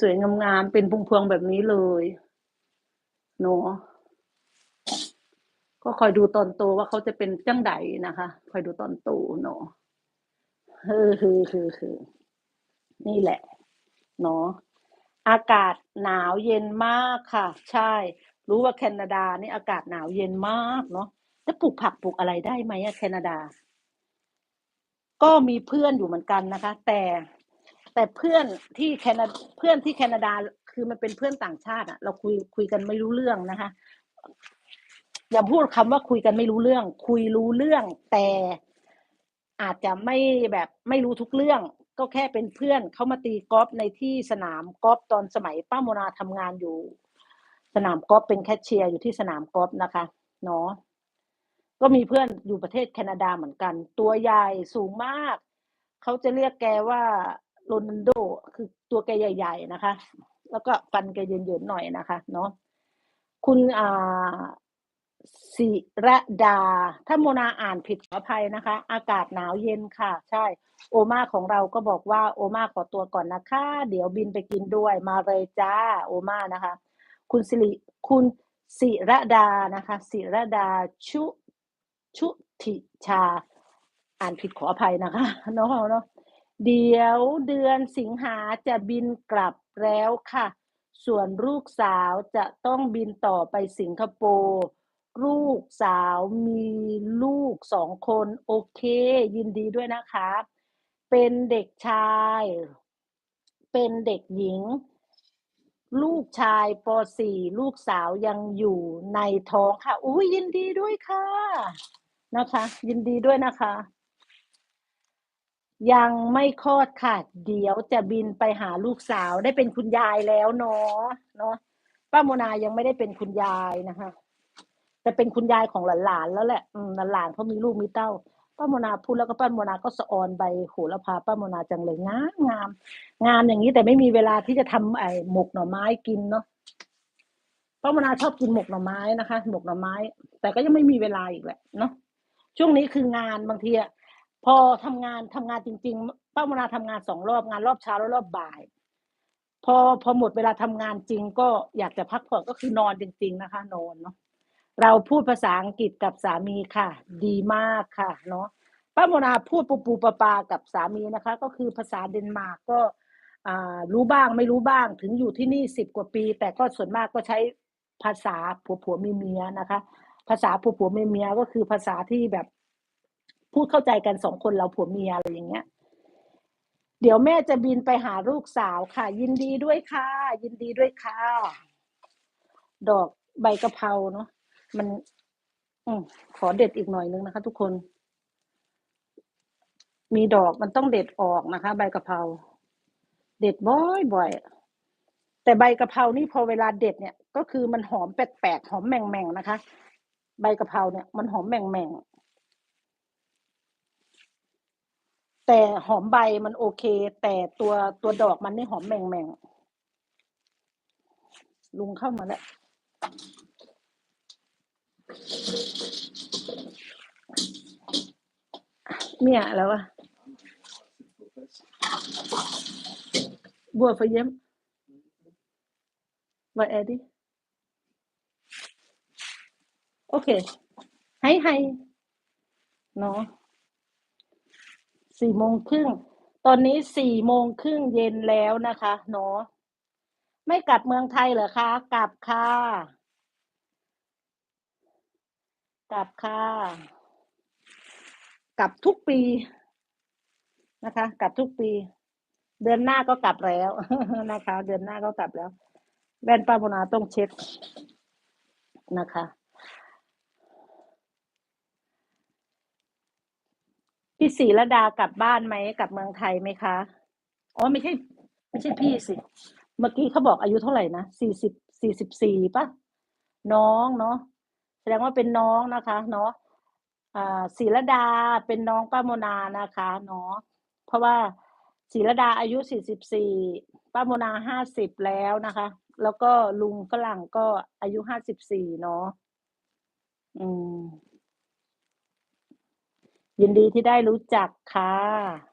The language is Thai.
สวยๆ งามๆ เป็นพวงๆ แบบนี้เลยเนาะก็คอยดูตอนโตว่าเขาจะเป็นจังไดนะคะ คอยดูตอนโตเนาะเฮ้อคือคือคือนี่แหละเนาะอากาศหนาวเย็นมากค่ะ ใช่ รู้ว่าแคนาดานี่อากาศหนาวเย็นมากเนาะจะปลูกผักปลูกอะไรได้ไหมอะแคนาดา ก็มีเพื่อนอยู่เหมือนกันนะคะ แต่ แต่เพื่อนที่แคนาเพื่อนที่แคนาดาคือมันเป็นเพื่อนต่างชาติอะเราคุยคุยกันไม่รู้เรื่องนะคะ อย่าพูดคำว่าคุยกันไม่รู้เรื่อง คุยรู้เรื่อง แต่อาจจะไม่แบบไม่รู้ทุกเรื่อง ก็แค่เป็นเพื่อนเขามาตีกอล์ฟในที่สนามกอล์ฟตอนสมัยป้าโมนาทำงานอยู่ สนามกอล์ฟเป็นแคชเชียร์อยู่ที่สนามกอล์ฟนะคะเนาะก็มีเพื่อนอยู่ประเทศแคนาดาเหมือนกัน ตัวใหญ่สูงมาก เขาจะเรียกแกว่า โรนัลโดคือตัวแกใหญ่ ๆ นะคะ แล้วก็ฟันแกเยินๆหน่อยนะคะ เนาะคุณอ่าศิระดา ถ้าโมนาอ่านผิดขออภัยนะคะ อากาศหนาวเย็นค่ะ ใช่ โอมาของเราก็บอกว่าโอมาขอตัวก่อนนะคะ เดี๋ยวบินไปกินด้วย มาเลยจ้าโอมานะคะ คุณสิริคุณศิระดานะคะศิระดาชุชุติชา อ่านผิดขออภัยนะคะเนาะเนาะ เดี๋ยวเดือนสิงหาจะบินกลับแล้วค่ะ ส่วนลูกสาวจะต้องบินต่อไปสิงคโปร์ ลูกสาวมีลูกสองคน โอเค ยินดีด้วยนะคะ เป็นเด็กชาย เป็นเด็กหญิง ลูกชายป .4 ลูกสาวยังอยู่ในท้องค่ะ อุ้ยยินดีด้วยค่ะ นะคะ ยินดีด้วยนะคะ ยังไม่คลอดค่ะ เดี๋ยวจะบินไปหาลูกสาวได้เป็นคุณยายแล้วเนาะเนาะป้าโมนายังไม่ได้เป็นคุณยายนะคะ แต่เป็นคุณยายของหลานๆแล้วแหละอืมหลานๆเขามีลูกมีเต้า ป้าโมนาพูดแล้วก็ป้าโมนาก็สะออนใบโหระพาป้าโมนาจังเลยงามงามงามอย่างนี้แต่ไม่มีเวลาที่จะทำไอ้หมกหน่อไม้กินเนาะป้าโมนาชอบกินหมกหน่อไม้นะคะ หมกหน่อไม้ แต่ก็ยังไม่มีเวลาอีกแหละเนาะช่วงนี้คืองานบางทีอะ พอทำงานทำงานจริง ๆ ป้าโมนาทำงานสองรอบงานรอบเช้าและรอบบ่าย พอพอหมดเวลาทำงานจริง ก็อยากจะพักผ่อนก็คือนอนจริง ๆ นะคะ นอนเนาะเราพูดภาษาอังกฤษกับสามีค่ะ ดีมากค่ะเนาะป้าโมนาพูดปูปูปลาปากับสามีนะคะ ก็คือภาษาเดนมาร์กก็อ่ารู้บ้างไม่รู้บ้างถึงอยู่ที่นี่สิบกว่าปี แต่ก็ส่วนมากก็ใช้ภาษาผัวผัวเมียเมียนะคะ ภาษาผัวผัวเมียเมียก็คือภาษาที่แบบ พูดเข้าใจกันสองคนเราผัวเมียอะไรอย่างเงี้ย เดี๋ยวแม่จะบินไปหาลูกสาวค่ะ ยินดีด้วยค่ะ ยินดีด้วยค่ะ ดอกใบกะเพราเนาะมันอืมขอเด็ดอีกหน่อยนึงนะคะ ทุกคน มีดอกมันต้องเด็ดออกนะคะ ใบกะเพราเด็ดบ่อยบ่อยแต่ใบกะเพรานี่พอเวลาเด็ดเนี่ย ก็คือมันหอมแปลกๆหอมแหม่งๆนะคะ ใบกะเพราเนี่ย มันหอมแหม่งๆ แต่หอมใบมันโอเค แต่ตัวตัวดอกมันนี่หอมแหม่งลุงเข้ามาแล้ว เนี่ยแล้วอะบัวไฟเยี่ยม Vad är det? Okej. Hej hej เนาะ สี่โมงครึ่ง ตอนนี้สี่โมงครึ่งเย็นแล้วนะคะเนาะไม่กลับเมืองไทยเหรอคะ กลับค่ะ กลับค่ะ กลับทุกปีนะคะ กลับทุกปี เดือนหน้าก็กลับแล้วนะคะ เดือนหน้าก็กลับแล้วแว่นปาโมนาต้องเช็ดนะคะ พี่ศรีระดากลับบ้านไหมกลับเมืองไทยไหมคะอ๋อไม่ใช่ ไม่ใช่พี่สิ เมื่อกี้เขาบอกอายุเท่าไหร่นะสี่สิบสี่สิบสี่ปะน้องเนาะแสดงว่าเป็นน้องนะคะ เนาะอ่าศรีระดาเป็นน้องป้าโมนานะคะเนาะเพราะว่าศรีระดาอายุสี่สิบสี่ป้าโมนาห้าสิบแล้วนะคะ แล้วก็ลุงฝรั่งก็อายุห้าสิบสี่เนาะอืม ยินดีที่ได้รู้จักค่ะ